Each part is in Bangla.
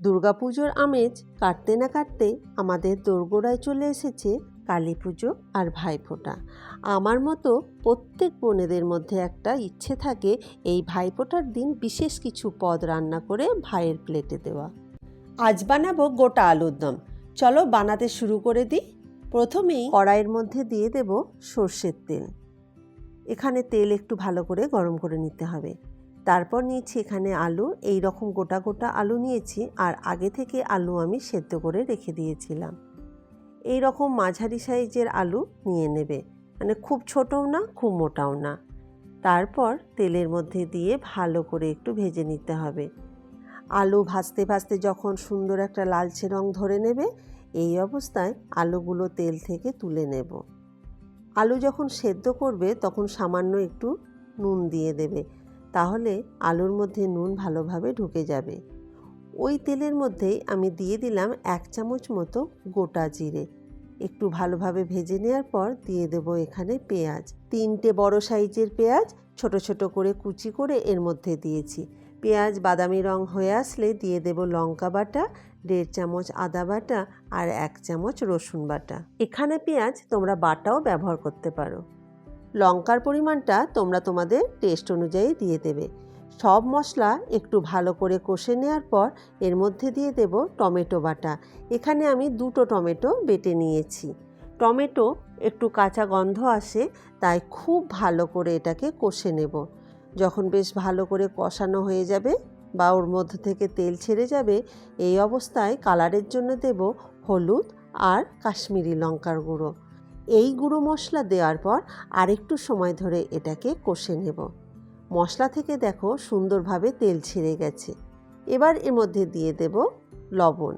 দুর্গাপুজোর আমেজ কাটতে না কাটতে আমাদের দোরগোড়ায় চলে এসেছে কালী পুজো আর ভাইফোঁটা। আমার মতো প্রত্যেক বোনেদের মধ্যে একটা ইচ্ছে থাকে এই ভাইফোঁটার দিন বিশেষ কিছু পদ রান্না করে ভাইয়ের প্লেটে দেওয়া। আজ বানাবো গোটা আলুর দম। চলো বানাতে শুরু করে দিই। প্রথমেই কড়াইয়ের মধ্যে দিয়ে দেব সর্ষের তেল। এখানে তেল একটু ভালো করে গরম করে নিতে হবে। তারপর নিয়েছি এখানে আলু, এই রকম গোটা গোটা আলু নিয়েছি আর আগে থেকে আলু আমি সেদ্ধ করে রেখে দিয়েছিলাম। এই রকম মাঝারি সাইজের আলু নিয়ে নেবে মানে খুব ছোটও না, খুব মোটাও না। তারপর তেলের মধ্যে দিয়ে ভালো করে একটু ভেজে নিতে হবে। আলু ভাজতে ভাজতে যখন সুন্দর একটা লালচে রং ধরে নেবে, এই অবস্থায় আলুগুলো তেল থেকে তুলে নেব। আলু যখন সেদ্ধ করবে, তখন সামান্য একটু নুন দিয়ে দেবে। তাহলে আলুর মধ্যে নুন ভালোভাবে ঢুকে যাবে। ওই তেলের মধ্যেই আমি দিয়ে দিলাম এক চামচ মতো গোটা জিরে। একটু ভালোভাবে ভেজে নেওয়ার পর দিয়ে দেব এখানে পেঁয়াজ। তিনটে বড় সাইজের পেঁয়াজ ছোট ছোট করে কুচি করে এর মধ্যে দিয়েছি। পেঁয়াজ বাদামি রং হয়ে আসলে দিয়ে দেব লঙ্কা বাটা, দেড় চামচ আদা বাটা আর এক চামচ রসুন বাটা। এখানে পেঁয়াজ তোমরা বাটাও ব্যবহার করতে পারো। লঙ্কার পরিমাণটা তোমরা তোমাদের টেস্ট অনুযায়ী দিয়ে দেবে। সব মশলা একটু ভালো করে কষে নেওয়ার পর এর মধ্যে দিয়ে দেব টমেটো বাটা। এখানে আমি দুটো টমেটো বেটে নিয়েছি। টমেটো একটু কাঁচা গন্ধ আসে, তাই খুব ভালো করে এটাকে কষে নেব। যখন বেশ ভালো করে কষানো হয়ে যাবে বা ওর মধ্যে থেকে তেল ছেড়ে যাবে, এই অবস্থায় কালারের জন্য দেব হলুদ আর কাশ্মীরি লঙ্কার গুঁড়ো। এই গুঁড়ো মশলা দেওয়ার পর আরেকটু সময় ধরে এটাকে কষে নেব। মশলা থেকে দেখো সুন্দরভাবে তেল ছেড়ে গেছে। এবার এর মধ্যে দিয়ে দেব লবণ।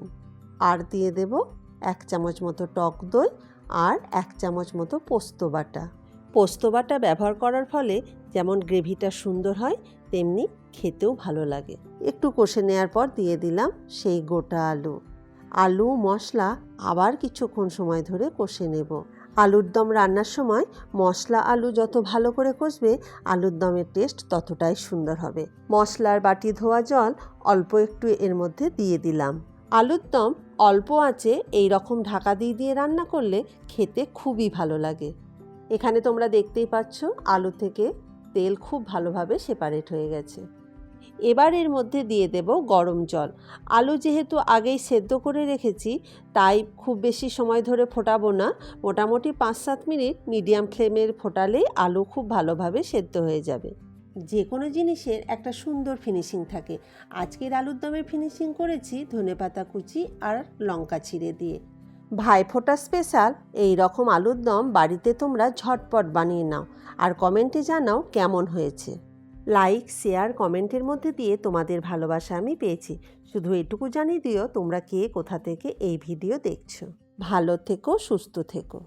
আর দিয়ে দেব এক চামচ মতো টক দই আর এক চামচ মতো পোস্ত বাটা। পোস্ত বাটা ব্যবহার করার ফলে যেমন গ্রেভিটা সুন্দর হয়, তেমনি খেতেও ভালো লাগে। একটু কষে নেওয়ার পর দিয়ে দিলাম সেই গোটা আলু। আলু, মশলা আবার কিছুক্ষণ সময় ধরে কষে নেব। আলুর দম রান্নার সময় মশলা আলু যত ভালো করে কষবে, আলুর দমের টেস্ট ততটাই সুন্দর হবে। মশলার বাটি ধোয়া জল অল্প একটু এর মধ্যে দিয়ে দিলাম। আলুর দম অল্প আঁচে এই রকম ঢাকা দিয়ে দিয়ে রান্না করলে খেতে খুবই ভালো লাগে। এখানে তোমরা দেখতেই পাচ্ছ, আলু থেকে তেল খুব ভালোভাবে সেপারেট হয়ে গেছে। এবার এর মধ্যে দিয়ে দেব গরম জল। আলু যেহেতু আগেই সেদ্ধ করে রেখেছি, তাই খুব বেশি সময় ধরে ফোটাবো না। মোটামুটি পাঁচ সাত মিনিট মিডিয়াম ফ্লেমের ফোটালেই আলু খুব ভালোভাবে সেদ্ধ হয়ে যাবে। যে কোনো জিনিসের একটা সুন্দর ফিনিশিং থাকে। আজকের আলুর দমের ফিনিশিং করেছি ধনেপাতা কুচি আর লঙ্কা ছিঁড়ে দিয়ে। ভাইফোঁটা স্পেশাল, এই রকম আলুর দম বাড়িতে তোমরা ঝটপট বানিয়ে নাও। আর কমেন্টে জানাও কেমন হয়েছে। লাইক শেয়ার কমেন্টের মধ্যে দিয়ে তোমাদের ভালোবাসা আমি পেয়েছি। শুধু এটুকু জানিয়ে দিও তোমরা কে, কোথা থেকে এই ভিডিও দেখছ। ভালো থেকো, সুস্থ থেকো।